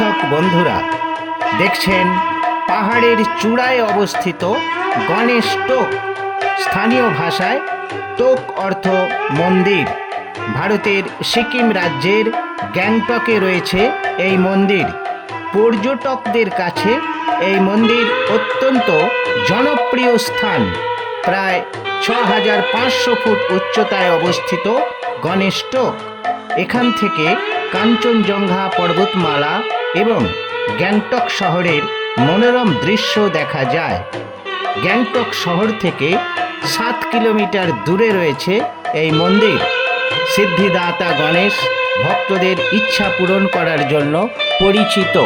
দর্শক বন্ধুরা, দেখছেন পাহাড়ের চূড়ায় অবস্থিত গণেশ টোক, স্থানীয় ভাষায় টোক অর্থ মন্দির। ভারতের সিকিম রাজ্যের গ্যাংটকে রয়েছে এই মন্দির। পর্যটকদের কাছে এই মন্দির অত্যন্ত জনপ্রিয় স্থান। প্রায় ছ হাজার পাঁচশো ফুট উচ্চতায় অবস্থিত গণেশ টোক। এখান থেকে কাঞ্চনজঙ্ঘা পর্বতমালা এবং গ্যাংটক শহরের মনোরম দৃশ্য দেখা যায়। গ্যাংটক শহর থেকে সাত কিলোমিটার দূরে রয়েছে এই মন্দির। সিদ্ধিদাতা গণেশ ভক্তদের ইচ্ছা পূরণ করার জন্য পরিচিত।